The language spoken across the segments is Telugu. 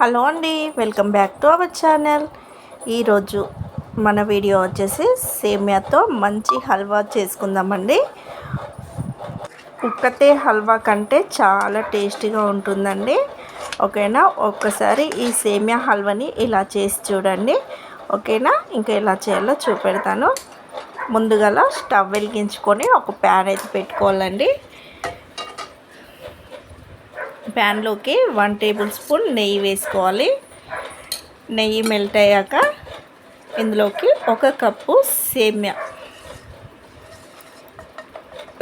హలో అండి welcome back to our channel. ఈరోజు మన వీడియో వచ్చేసి సేమియాతో మంచి హల్వా చేసుకుందామండి. కుక్కతే హల్వా కంటే చాలా టేస్టీగా ఉంటుందండి. ఓకేనా? ఒక్కసారి ఈ సేమియా హల్వాని ఇలా చేసి చూడండి. ఓకేనా? ఇంకా ఎలా చేయాలో చూపెడతాను. ముందుగా స్టవ్ వెలిగించుకొని ఒక ప్యాన్ అయితే పెట్టుకోవాలండి. ప్యాన్లోకి వన్ టేబుల్ స్పూన్ నెయ్యి వేసుకోవాలి. నెయ్యి మెల్ట్ అయ్యాక ఇందులోకి ఒక కప్పు సేమ్యా.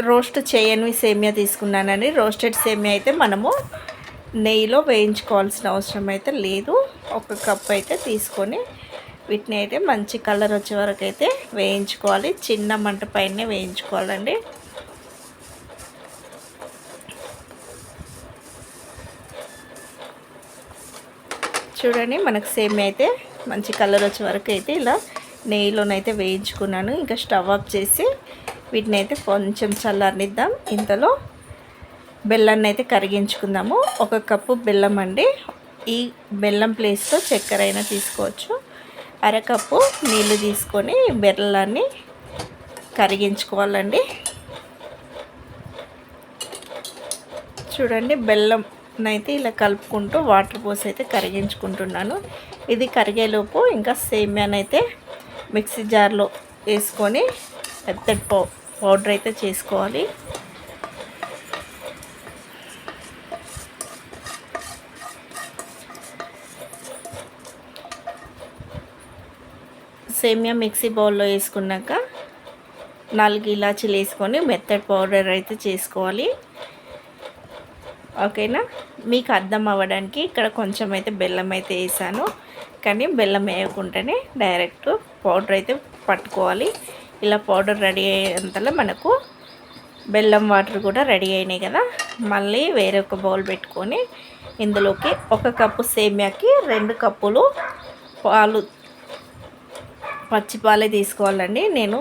రోస్ట్ చేయనివి సేమ్యా తీసుకున్నానండి. రోస్టెడ్ సేమ్యా అయితే మనము నెయ్యిలో వేయించుకోవాల్సిన అవసరం అయితే లేదు. ఒక కప్ అయితే తీసుకొని వీటిని అయితే మంచి కలర్ వచ్చే వరకు అయితే వేయించుకోవాలి. చిన్న మంట పైనే వేయించుకోవాలండి. చూడండి మనకు సేమ్ అయితే మంచి కలర్ వచ్చే వరకు అయితే ఇలా నెయ్యిలోనైతే వేయించుకున్నాను. ఇంకా స్టవ్ ఆఫ్ చేసి వీటిని అయితే కొంచెం చల్లారనిద్దాం. ఇంతలో బెల్లాన్ని అయితే కరిగించుకుందాము. ఒక కప్పు బెల్లం అండి. ఈ బెల్లం ప్లేస్తో చక్కెర అయినా తీసుకోవచ్చు. అరకప్పు నీళ్ళు తీసుకొని బెల్లాన్ని కరిగించుకోవాలండి. చూడండి బెల్లం అయితే ఇలా కలుపుకుంటూ వాటర్ పోసి అయితే కరిగించుకుంటున్నాను. ఇది కరిగేలోపు ఇంకా సేమ్యానైతే మిక్సీ జార్లో వేసుకొని పెద్ద పౌడర్ అయితే చేసుకోవాలి. సేమియా మిక్సీ బౌల్లో వేసుకున్నాక నాలుగు ఇలాచీలు వేసుకొని మెత్తడ్ పౌడర్ అయితే చేసుకోవాలి. ఓకేనా? మీకు అర్థం అవ్వడానికి ఇక్కడ కొంచెం అయితే బెల్లం అయితే వేసాను. కానీ బెల్లం వేయకుండానే డైరెక్ట్ పౌడర్ అయితే పట్టుకోవాలి. ఇలా పౌడర్ రెడీ అయ్యేంతలో మనకు బెల్లం వాటర్ కూడా రెడీ అయినాయి కదా. మళ్ళీ వేరే ఒక బౌల్ పెట్టుకొని ఇందులోకి ఒక కప్పు సేమ్యాకి రెండు కప్పులు పాలు పచ్చి పాలే తీసుకోవాలండి. నేను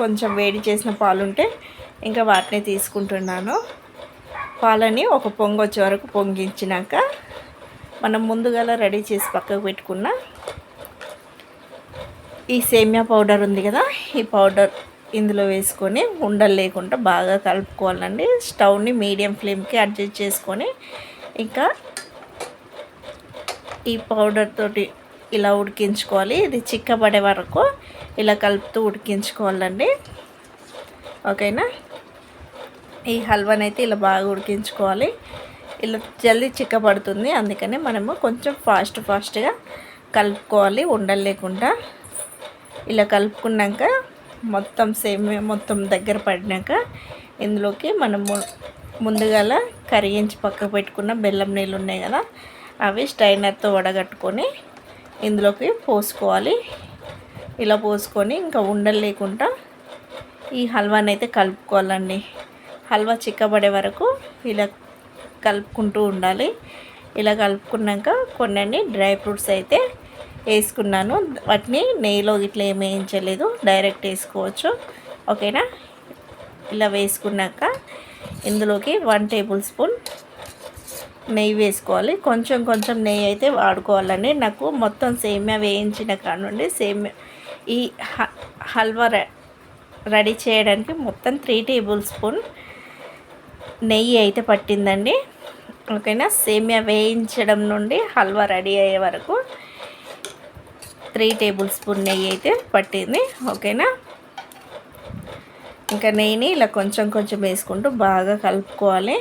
కొంచెం వేడి చేసిన పాలు ఉంటే ఇంకా వాటిని తీసుకుంటున్నాను. పాలని ఒక పొంగు వచ్చే వరకు పొంగించినాక మనం ముందుగా రెడీ చేసి పక్కకు పెట్టుకున్న ఈ సేమియా పౌడర్ ఉంది కదా ఈ పౌడర్ ఇందులో వేసుకొని ఉండలు లేకుండా బాగా కలుపుకోవాలండి. స్టవ్ని మీడియం ఫ్లేమ్కి అడ్జస్ట్ చేసుకొని ఇంకా ఈ పౌడర్ తోటి ఇలా ఉడికించుకోవాలి. ఇది చిక్కబడే వరకు ఇలా కలుపుతూ ఉడికించుకోవాలండి. ఓకేనా? ఈ హల్వాని అయితే ఇలా బాగా ఉడికించుకోవాలి. ఇలా జల్దీ చిక్కబడుతుంది. అందుకనే మనము కొంచెం ఫాస్ట్ ఫాస్ట్గా కలుపుకోవాలి. ఉండలు లేకుండా. ఇలా కలుపుకున్నాక మొత్తం సేమ్ మొత్తం దగ్గర పడినాక ఇందులోకి మనము ముందుగా కరిగించి పక్క పెట్టుకున్న బెల్లం నీళ్ళు ఉన్నాయి కదా అవి స్టైనర్తో వడగట్టుకొని ఇందులోకి పోసుకోవాలి. ఇలా పోసుకొని ఇంకా ఉండలు లేకుండా ఈ హల్వాని అయితే కలుపుకోవాలండి. హల్వా చిక్కబడే వరకు ఇలా కలుపుకుంటూ ఉండాలి. ఇలా కలుపుకున్నాక కొన్ని డ్రై ఫ్రూట్స్ అయితే వేసుకున్నాను. వాటిని నెయ్యిలో ఇట్లా ఏమి వేయించలేదు. డైరెక్ట్ వేసుకోవచ్చు. ఓకేనా? ఇలా వేసుకున్నాక ఇందులోకి వన్ టేబుల్ స్పూన్ నెయ్యి వేసుకోవాలి. కొంచెం కొంచెం నెయ్యి అయితే వాడుకోవాలండి. నాకు మొత్తం సేమ్యా వేయించిన కానుండి సేమ్యా ఈ హల్వా రెడీ చేయడానికి మొత్తం త్రీ టేబుల్ స్పూన్ నెయ్యి అయితే పట్టిందండి. ఓకేనా? సేమియా వేయించడం నుండి హల్వా రెడీ అయ్యే వరకు త్రీ టేబుల్ స్పూన్ నెయ్యి అయితే పట్టింది. ఓకేనా? ఇంకా నెయ్యిని ఇలా కొంచెం కొంచెం వేసుకుంటూ బాగా కలుపుకోవాలి.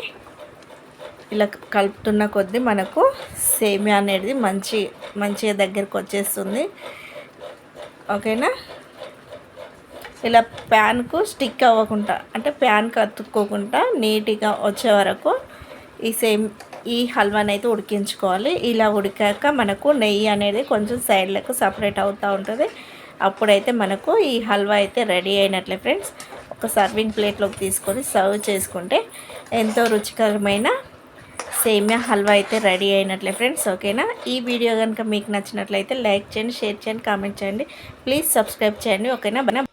ఇలా కలుపుతున్న కొద్దీ మనకు సేమియా అనేది మంచి మంచిగా దగ్గరకు వచ్చేస్తుంది. ఓకేనా? ఇలా ప్యాన్కు స్టిక్ అవ్వకుండా అంటే ప్యాన్కి అతుక్కోకుండా నీట్గా వచ్చే వరకు ఈ సేమ్ ఈ హల్వాని అయితే ఉడికించుకోవాలి. ఇలా ఉడికాక మనకు నెయ్యి అనేది కొంచెం సైడ్లకు సపరేట్ అవుతూ ఉంటుంది. అప్పుడైతే మనకు ఈ హల్వా అయితే రెడీ అయినట్లే ఫ్రెండ్స్ ఒక సర్వింగ్ ప్లేట్లోకి తీసుకొని సర్వ్ చేసుకుంటే ఎంతో రుచికరమైన సేమియా హల్వా అయితే రెడీ అయినట్లే ఫ్రెండ్స్ ఓకేనా ఈ వీడియో కనుక మీకు నచ్చినట్లయితే లైక్ చేయండి షేర్ చేయండి కామెంట్ చేయండి. ప్లీజ్ సబ్స్క్రైబ్ చేయండి ఓకేనా